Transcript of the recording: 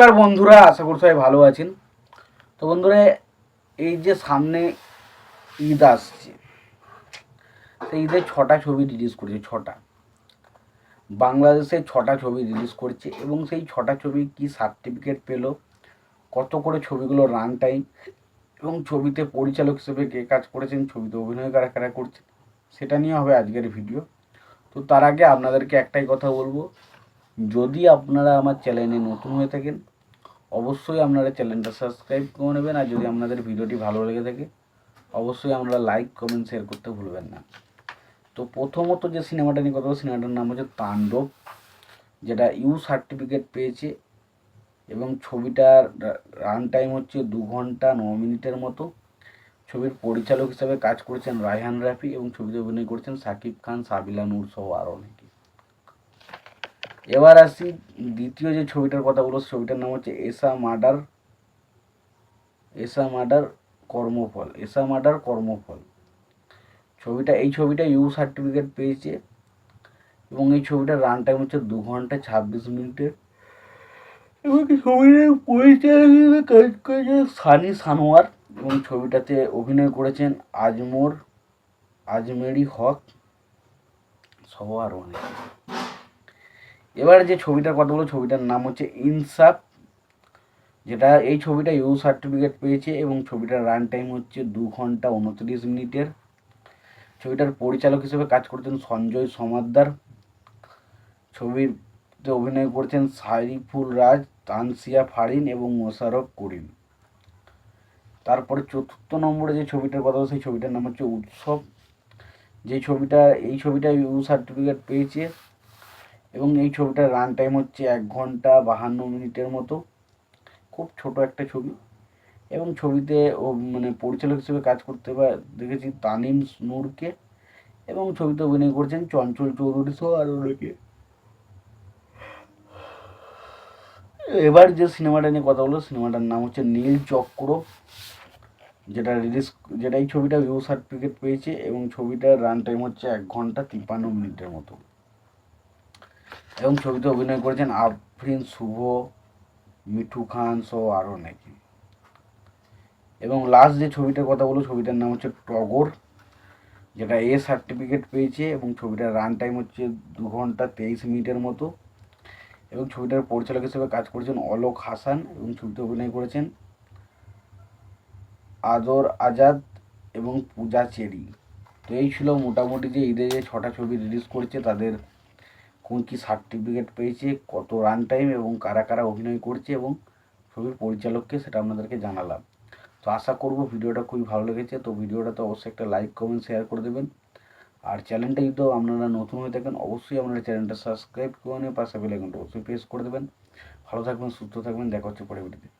নমস্কার বন্ধুরা, আশা করি সবাই ভালো আছেন। তো বন্ধুরা, এই যে সামনে ঈদ আসছে, সেই ঈদে ছটা ছবি রিলিজ করেছে, ছটা। বাংলাদেশে ছটা ছবি রিলিজ করছে এবং সেই ছটা ছবি কি সার্টিফিকেট পেল, কত করে ছবিগুলো রান টাইম এবং ছবিতে পরিচালক হিসেবে কে কাজ করেছেন, ছবিতে অভিনয় কারা কারা করছেন, সেটা নিয়ে হবে আজকের ভিডিও তো তার আগে আপনাদেরকে একটাই কথা বলব, যদি আপনারা আমার চ্যানেলে নতুন হয়ে থাকেন অবশ্যই আপনারা চ্যানেলটা সাবস্ক্রাইব করে নেবেন, আর যদি আপনাদের ভিডিওটি ভালো লেগে থাকে, অবশ্যই আপনারা লাইক, কমেন্ট শেয়ার করতে ভুলবেন না। তো প্রথমত যে সিনেমাটা নিয়ে কথা সিনেমাটার নাম হচ্ছে তাণ্ডব, যেটা ইউ সার্টিফিকেট পেয়েছে, এবং ছবিটার রান টাইম হচ্ছে দু ঘণ্টা ন মিনিটের মতো। ছবির পরিচালক হিসাবে কাজ করেছেন রায়হান রাফি এবং ছবিতে অভিনয় করেছেন সাকিব খান, সাবিলা নূর সহ আরও অনেকে। এবার আসি দ্বিতীয় যে ছবিটার কথা বলব, ছবিটার নাম হচ্ছে এসা মার্ডার এসা মার্ডার কর্মফল, এসা মার্ডার কর্মফল। ছবিটা, এই ছবিটা ইউ সার্টিফিকেট পেয়েছে এবং এই ছবিটার রান টাইম হচ্ছে দু ঘণ্টা ছাব্বিশ মিনিটের এবং ছবিটার পরিচালক হিসেবে কাজ করেছে সানি সানোয়ার এবং ছবিটাতে অভিনয় করেছেন আজমোর, আজমেরি হক, সবার অনেকে। এবার যে ছবিটার কথা বলো ছবিটার নাম হচ্ছে ইনসাফ, যেটা এই ছবিটা ইউ সার্টিফিকেট পেয়েছে এবং ছবিটার রান টাইম হচ্ছে দু ঘণ্টা উনত্রিশ মিনিটের। ছবিটার পরিচালক হিসেবে কাজ করতেন সঞ্জয় সমাদ্দার। ছবিতে অভিনয় করছেন সারিফুল রাজ, তানসিয়া ফারিন এবং মোশারফ করিম। তারপরে চতুর্থ নম্বরে যে ছবিটার কথা সেই ছবিটার নাম হচ্ছে উৎসব। যে ছবিটা, এই ছবিটা ইউ সার্টিফিকেট পেয়েছে এবং এই ছবিটার রান টাইম হচ্ছে এক ঘণ্টা বাহান্ন মিনিটের মতো। খুব ছোট একটা ছবি। এবং ছবিতে ও মানে পরিচালক হিসেবে কাজ করতে পা- দেখেছি তানিম নূরকে। এবং ছবিতে অভিনয় করছেন চঞ্চল চৌধুরী সহ আরও অনেকে। এবার যে সিনেমাটা নিয়ে কথা বলব, সিনেমাটার নাম হচ্ছে নীল চক্র, যেটা রিলিজ যেটা এই ছবিটা ইউ সার্টিফিকেট পেয়েছে এবং ছবিটার রান টাইম হচ্ছে এক ঘণ্টা তিপ্পান্ন মিনিটের মতো। এবং ছবিতে অভিনয় করেছেন আফরিন, শুভ, মিঠু খান সহ আরও অনেকে। এবং লাস্ট যে ছবিটার কথা বলব, ছবিটার নাম হচ্ছে টগর, যেটা এ সার্টিফিকেট পেয়েছে এবং ছবিটার রান টাইম হচ্ছে দু ঘণ্টা তেইশ মিনিটের মতো। এবং ছবিটার পরিচালক হিসেবে কাজ করেছেন অলোক হাসান এবং ছবিতে অভিনয় করেছেন আদর আজাদ এবং পূজা চেরি। তো এই ছিল মোটামুটি যে ঈদে যে ছটা ছবি রিলিজ করেছে, তাদের কোন কী সার্টিফিকেট পেয়েছে, কত রান টাইম এবং কারা কারা অভিনয় করছে এবং ছবির পরিচালককে সেটা আপনাদেরকে জানালাম। তো আশা করব ভিডিওটা খুবই ভালো লেগেছে, তো ভিডিওটা তো অবশ্যই একটা লাইক কমেন্ট শেয়ার করে দেবেন। আর চ্যানেলটা যদি আপনারা নতুন হয়ে থাকেন, অবশ্যই আপনারা চ্যানেলটা সাবস্ক্রাইব করে নিয়ে পাশে বেলাইকনটা অবশ্যই প্রেস করে দেবেন। ভালো থাকবেন, সুস্থ থাকবেন, দেখা হচ্ছে পরে ভিডিওতে